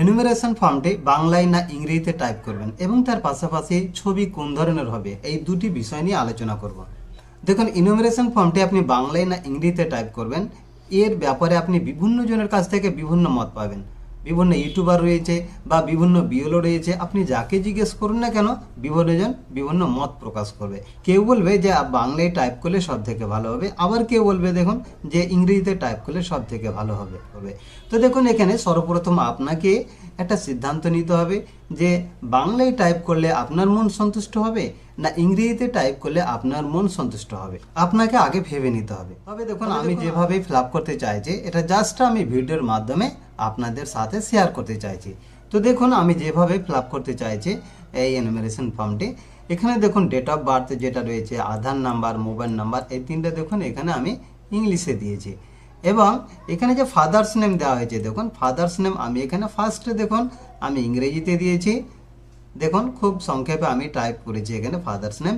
Enumeration ফর্মটি বাংলায় না ইংরেজিতে টাইপ করবেন এবং তার পাশাপাশি ছবি কোন ধরনের হবে, এই দুটি বিষয় নিয়ে আলোচনা করব। দেখুন ইনুমেরেশন ফর্মটি আপনি বাংলায় না ইংরেজিতে টাইপ করবেন, এর ব্যাপারে আপনি বিভিন্ন জনের কাছ থেকে বিভিন্ন মত পাবেন। বিভিন্ন ইউটিউবার রয়েছে বা বিভিন্ন বিএলও রয়েছে, আপনি যাকে জিজ্ঞেস করুন না কেন বিভিন্নজন বিভিন্ন মত প্রকাশ করবে। কেউ বলবে যে বাংলায় টাইপ করলে সব থেকে ভালো হবে। আবার কেউ বলবে, দেখুন, যে ইংরেজিতে টাইপ করলে সব থেকে ভালো হবে হবে। তো দেখুন, এখানে সর্বপ্রথম আপনাকে একটা সিদ্ধান্ত নিতে হবে যে, বাংলায় টাইপ করলে আপনার মন সন্তুষ্ট হবে? না ইংরেজিতে টাইপ করলে আপনার মন সন্তুষ্ট হবে। আপনাকে আগে ভেবে নিতে হবে। তবে দেখুন আমি যেভাবে ফিল করতে চাইছি এটা জাস্ট আমি ভিডিওর মাধ্যমে আপনাদের সাথে শেয়ার করতে চাইছি। তো দেখুন আমি যেভাবে ফিল করতে চাইছি এই এনুমেরেশন ফর্মটি এখানে দেখুন ডেট অফ বার্থ যেটা রয়েছে আধার নাম্বার মোবাইল নাম্বার এই তিনটে দেখুন এখানে আমি ইংলিশে দিয়েছি। এবং এখানে যে ফাদার্স নেম দেওয়া হয়েছে দেখুন ফাদার্স নেম আমি এখানে ফার্স্টে দেখুন আমি ইংরেজিতে দিয়েছি। দেখুন, খুব সংক্ষেপে আমি টাইপ করেছি এখানে ফাদার্স নেম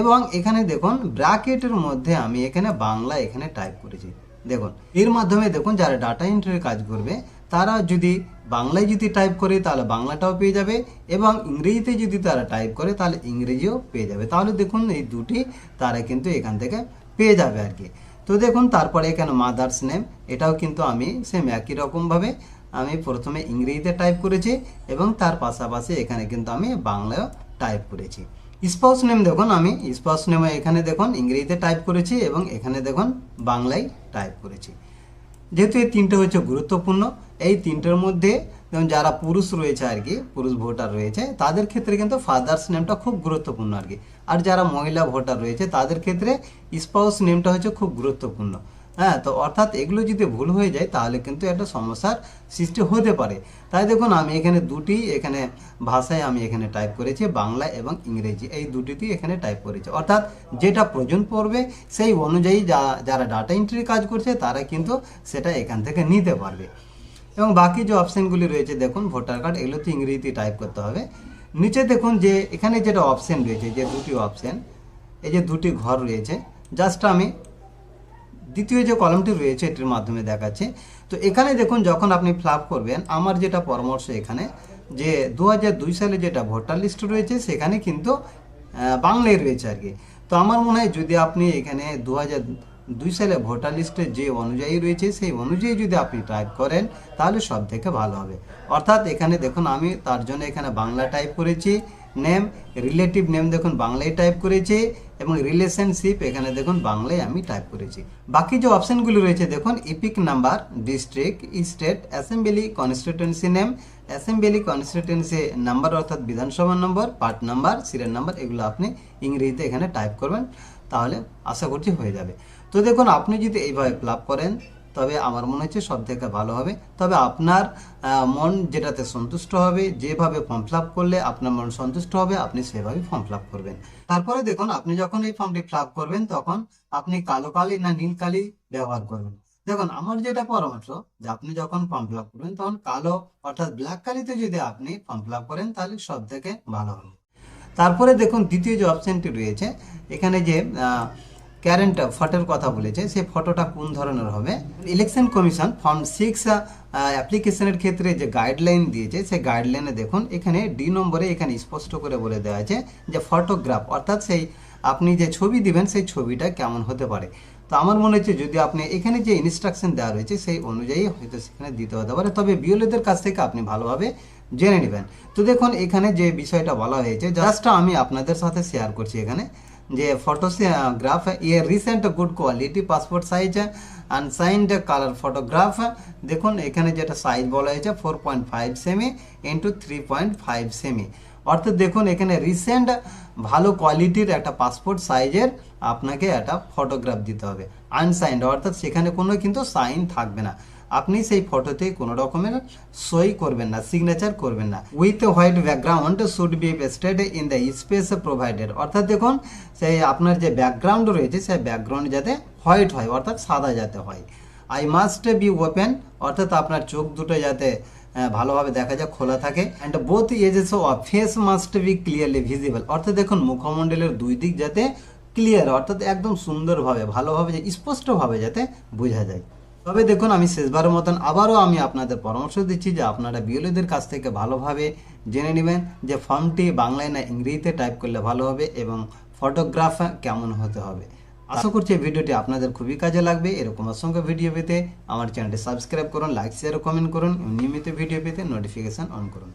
এবং এখানে দেখুন ব্র্যাকেটের মধ্যে আমি এখানে বাংলা এখানে টাইপ করেছি। দেখুন, এর মাধ্যমে দেখুন, যারা ডাটা এন্ট্রির কাজ করবে, তারা যদি বাংলায় যদি টাইপ করে, তাহলে বাংলাটাও পেয়ে যাবে এবং ইংরেজিতে যদি তারা টাইপ করে, তাহলে ইংরেজিও পেয়ে যাবে। তাহলে দেখুন, এই দুটি তারা কিন্তু এখান থেকে পেয়ে যাবে আর কি। তো দেখুন, তারপরে এখানে মাদার্স নেম এটাও কিন্তু আমি সেম একই রকমভাবে আমি প্রথমে ইংরেজিতে টাইপ করেছি এবং তার পাশাপাশি এখানে কিন্তু আমি বাংলায়ও টাইপ করেছি। স্পাউস নেম দেখুন আমি। স্পাউস নেমে এখানে দেখুন ইংরেজিতে টাইপ করেছি এবং এখানে দেখুন বাংলায় টাইপ করেছি। যেহেতু এই তিনটে হচ্ছে গুরুত্বপূর্ণ, এই তিনটের মধ্যে যেমন যারা পুরুষ রয়েছে আর কি, পুরুষ ভোটার রয়েছে, তাদের ক্ষেত্রে কিন্তু ফাদার্স নেমটা খুব গুরুত্বপূর্ণ আর কি। আর যারা মহিলা ভোটার রয়েছে, তাদের ক্ষেত্রে স্পাউস নেমটা হচ্ছে খুব গুরুত্বপূর্ণ। হ্যাঁ তো অর্থাৎ এগুলো যদি ভুল হয়ে যায়, তাহলে কিন্তু একটা সমস্যার সৃষ্টি হতে পারে। তাই দেখুন, আমি এখানে দুটি, এখানে ভাষায় আমি এখানে টাইপ করেছি, বাংলা এবং ইংরেজি। এই দুটিতেই এখানে টাইপ করেছি। অর্থাৎ যেটা প্রয়োজন পড়বে, সেই অনুযায়ী যা, যারা ডাটা এন্ট্রি কাজ করছে, তারা কিন্তু সেটা এখান থেকে নিতে পারবে। এবং বাকি যে অপশানগুলি রয়েছে, দেখুন ভোটার কার্ড এগুলো তো ইংরেজিতে টাইপ করতে হবে। নিচে দেখুন যে, এখানে যেটা অপশান রয়েছে, যে দুটি অপশান এই যে দুটি ঘর রয়েছে জাস্ট আমি দ্বিতীয় যে কলমটি রয়েছে, এটির মাধ্যমে দেখাচ্ছে। তো এখানে দেখুন, যখন আপনি ফ্লাপ করবেন, আমার যেটা পরামর্শ এখানে, যে দু সালে যেটা ভোটার লিস্ট রয়েছে, সেখানে কিন্তু বাংলায় রয়েছে আর কি। তো আমার মনে হয়, যদি আপনি এখানে দু দুই সালে ভোটার লিস্টে যে অনুযায়ী রয়েছে, সেই অনুযায়ী যদি আপনি টাইপ করেন, তাহলে সব থেকে ভালো হবে। অর্থাৎ এখানে দেখুন, আমি তার জন্য এখানে বাংলা টাইপ করেছি নেম রিলেটিভ নেম দেখুন, বাংলায় টাইপ করেছি এবং রিলেশনশিপ এখানে দেখুন, বাংলায় আমি টাইপ করেছি। বাকি যে অপশনগুলি রয়েছে, দেখুন EPIC number district state assembly constituency name assembly constituency number অর্থাৎ বিধানসভা number part number serial number এগুলো আপনি ইংরেজিতে এখানে টাইপ করবেন, তাহলে আশা করছি হয়ে যাবে। তো দেখুন, আপনি যদি এইভাবে ফিল করেন তবে আমার মনে হচ্ছে সব থেকে ভালো হবে। তবে আপনার মন যেটাতে সন্তুষ্ট হবে, যেভাবে ফর্ম ফিল করলে আপনার মন সন্তুষ্ট হবে, আপনি সেভাবে ফর্ম ফিল করবেন। তারপরে দেখুন, আপনি যখন এই ফর্মটি ফিল করবেন, তখন আপনি কালো কালি না নীল কালি ব্যবহার করবেন। দেখুন, আমার যেটা পরামর্শ, যে আপনি যখন ফর্ম ফিল করবেন, তখন কালো অর্থাৎ ব্ল্যাক কালিতে যদি আপনি ফর্ম ফিল করেন, তাহলে সব থেকে ভালো হবে। তারপরে দেখুন, দ্বিতীয় যে অপশনটি রয়েছে, এখানে যে ক্যারেন্ট ফটোর কথা বলেছে সেই ফটোটা কোন ধরনের হবে? ইলেকশন কমিশন ফর্ম সিক্স অ্যাপ্লিকেশনের ক্ষেত্রে যে গাইডলাইন দিয়েছে, সেই গাইডলাইনে দেখুন, এখানে ডি নম্বরে এখানে স্পষ্ট করে বলে দেওয়া আছে যে ফটোগ্রাফ অর্থাৎ সেই আপনি যে ছবি দিবেন, সেই ছবিটা কেমন হতে পারে। তো আমার মনে হচ্ছে যদি আপনি এখানে যে ইনস্ট্রাকশন দেওয়া রয়েছে, সেই অনুযায়ী হয়তো সেখানে দিতে হতে পারে। তবে বিওলেদের কাছ থেকে আপনি ভালোভাবে জেনে নেবেন। তো দেখুন, এখানে যে বিষয়টা বলা হয়েছে জাস্ট আমি আপনাদের সাথে শেয়ার করছি এখানে। যে ফটোগ্রাফ ইয়ে recent good quality passport size unsigned colour photograph দেখুন, এখানে যেটা সাইজ বলা হয়েছে four point five cm into three point five cm অর্থাৎ দেখুন, এখানে রিসেন্ট ভালো কোয়ালিটির একটা পাসপোর্ট সাইজের আপনাকে একটা ফটোগ্রাফ দিতে হবে আনসাইন্ড অর্থাৎ সেখানে কোনো কিন্তু সাইন থাকবে না। আপনি সেই ফটোতে কোনো রকমের সই করবেন না সিগনেচার করবেন না। With white background should be pasted in the space provided অর্থাৎ দেখুন, সেই আপনার যে ব্যাকগ্রাউন্ড রয়েছে, সেই ব্যাকগ্রাউন্ড যাতে হোয়াইট হয়, অর্থাৎ সাদা যাতে হয়। আই মাস্ট বি ওপেন অর্থাৎ আপনার চোখ দুটো যাতে ভালোভাবে দেখা যায় খোলা থাকে। And both edges of face must be clearly visible অর্থাৎ দেখুন, মুখমণ্ডলের দুই দিক যাতে ক্লিয়ার অর্থাৎ একদম সুন্দরভাবে, ভালোভাবে স্পষ্টভাবে যাতে বোঝা যায়। তবে দেখুন, আমি শেষবারের মতন আবারও আমি আপনাদের পরামর্শ দিচ্ছি যে আপনারা বিএলওদের কাছ থেকে ভালোভাবে জেনে নেবেন যে ফর্মটি বাংলায় না ইংরেজিতে টাইপ করলে ভালো হবে এবং ফটোগ্রাফ কেমন হতে হবে। আশা করছি এই ভিডিওটি আপনাদের খুবই কাজে লাগবে। এরকম অসংখ্য ভিডিও পেতে আমার চ্যানেলটি সাবস্ক্রাইব করুন লাইক শেয়ার কমেন্ট করুন নিয়মিত ভিডিও পেতে নোটিফিকেশন অন করুন।